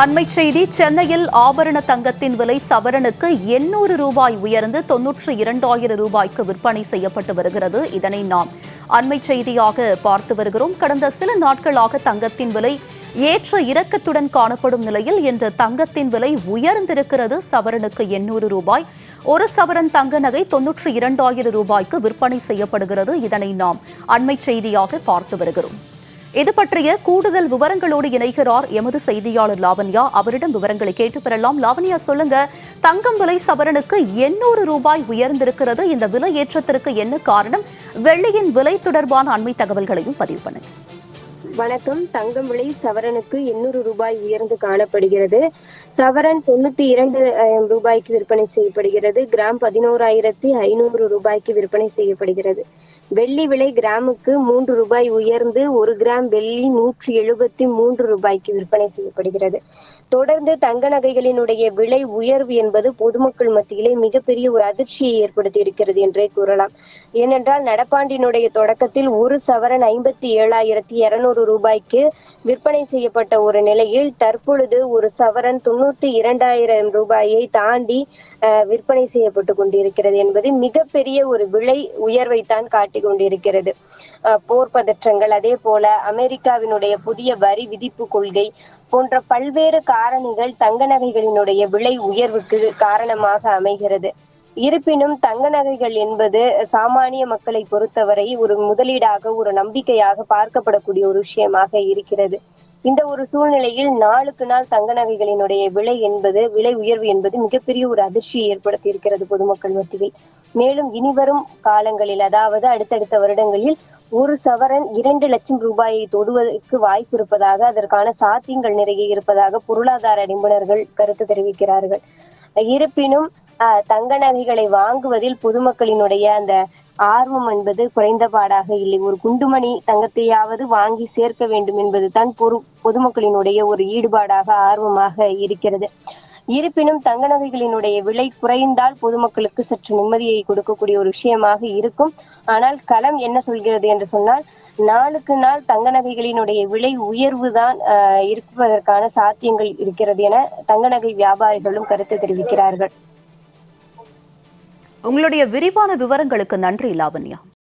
அண்மை செய்தி சென்னையில் ஆபரண தங்கத்தின் விலை சவரனுக்கு எண்ணூறு ரூபாய் உயர்ந்து தொன்னூற்று இரண்டாயிரம் ரூபாய்க்கு விற்பனை செய்யப்பட்டு வருகிறது. இதனை நாம் அண்மை செய்தியாக பார்த்து வருகிறோம். கடந்த சில நாட்களாக தங்கத்தின் விலை ஏற்ற இறக்கத்துடன் காணப்படும் நிலையில் இன்று தங்கத்தின் விலை உயர்ந்திருக்கிறது. சவரனுக்கு எண்ணூறு ரூபாய். ஒரு சவரன் தங்க நகை தொன்னூற்று இரண்டாயிரம் ரூபாய்க்கு விற்பனை செய்யப்படுகிறது. இதனை நாம் அண்மை செய்தியாக பார்த்து வருகிறோம். இது பற்றிய கூடுதல் விவரங்களோடு இணைகிறார் எமது செய்தியாளர் லாவண்யா. அவரிடம் விவரங்களை கேட்டு பெறலாம். லாவண்யா சொல்லுங்க. தங்கம் விலை சவரனுக்கு எண்ணூறு ரூபாய் உயர்ந்திருக்கிறது. இந்த விலை ஏற்றத்திற்கு என்ன காரணம்? வெள்ளியின் விலை தொடர்பான அண்மை தகவல்களையும் பதிவு பண்ணுங்க. வணக்கம். தங்கம் விலை சவரனுக்கு எண்ணூறு ரூபாய் உயர்ந்து காணப்படுகிறது. சவரன் தொண்ணூத்தி இரண்டு ரூபாய்க்கு விற்பனை செய்யப்படுகிறது. கிராம் பதினோராயிரத்தி ஐநூறு ரூபாய்க்கு விற்பனை செய்யப்படுகிறது. வெள்ளி விலை கிராமுக்கு மூன்று ரூபாய் உயர்ந்து ஒரு கிராம் வெள்ளி நூற்றி எழுபத்தி மூன்று ரூபாய்க்கு விற்பனை செய்யப்படுகிறது. தொடர்ந்து தங்க நகைகளினுடைய விலை உயர்வு என்பது பொதுமக்கள் மத்தியிலே மிகப்பெரிய ஒரு அதிர்ச்சியை ஏற்படுத்தி இருக்கிறது என்றே கூறலாம். ஏனென்றால் நடப்பாண்டினுடைய தொடக்கத்தில் ஒரு சவரன் ஐம்பத்தி ஏழாயிரத்தி இருநூறு ரூபாய்க்கு விற்பனை செய்யப்பட்ட ஒரு நிலையில் தற்பொழுது ஒரு சவரன் தொண்ணூத்தி இரண்டாயிரம் ரூபாயை தாண்டி அஹ், விற்பனை செய்யப்பட்டு கொண்டிருக்கிறது என்பது மிகப்பெரிய ஒரு விலை உயர்வைத்தான் காட்டிக் கொண்டிருக்கிறது. அஹ், போர் பதற்றங்கள் அதே போல அமெரிக்காவினுடைய புதிய வரி விதிப்பு கொள்கை போன்ற பல்வேறு காரணிகள் தங்க நகைகளினுடைய விலை உயர்வுக்கு காரணமாக அமைகிறது. இருப்பினும் தங்க நகைகள் என்பது சாமானிய மக்களை பொறுத்தவரை ஒரு முதலீடாக ஒரு நம்பிக்கையாக பார்க்கப்படக்கூடிய ஒரு விஷயமாக இருக்கிறது. இந்த ஒரு சூழ்நிலையில் நாளுக்கு நாள் தங்க நகைகளினுடைய விலை என்பது விலை உயர்வு என்பது மிகப்பெரிய ஒரு அதிர்ச்சியை ஏற்படுத்தி இருக்கிறது பொதுமக்கள் மத்தியில். மேலும் இனிவரும் காலங்களில் அதாவது அடுத்தடுத்த வருடங்களில் ஒரு சவரன் இரண்டு லட்சம் ரூபாயை தொடுவதற்கு வாய்ப்பு இருப்பதாக அதற்கான சாத்தியங்கள் நிறைய இருப்பதாக பொருளாதார நிபுணர்கள் கருத்து தெரிவிக்கிறார்கள். இருப்பினும் தங்க நகைகளை வாங்குவதில் பொதுமக்களினுடைய அந்த ஆர்வம் என்பது குறைந்தபாடாக இல்லை. ஒரு குண்டுமணி தங்கத்தையாவது வாங்கி சேர்க்க வேண்டும் என்பதுதான் பொது பொதுமக்களினுடைய ஒரு ஈடுபாடாக ஆர்வமாக இருக்கிறது. இருப்பினும் தங்க நகைகளினுடைய விலை குறைந்தால் பொதுமக்களுக்கு சற்று நிம்மதியை கொடுக்கக்கூடிய ஒரு விஷயமாக இருக்கும். ஆனால் களம் என்ன சொல்கிறது என்று சொன்னால் நாளுக்கு நாள் தங்க நகைகளினுடைய விலை உயர்வுதான் ஆஹ், இருப்பதற்கான சாத்தியங்கள் இருக்கிறது என தங்க நகை வியாபாரிகளும் கருத்து தெரிவிக்கிறார்கள். உங்களுடைய விரிவான விவரங்களுக்கு நன்றி லாவண்யா.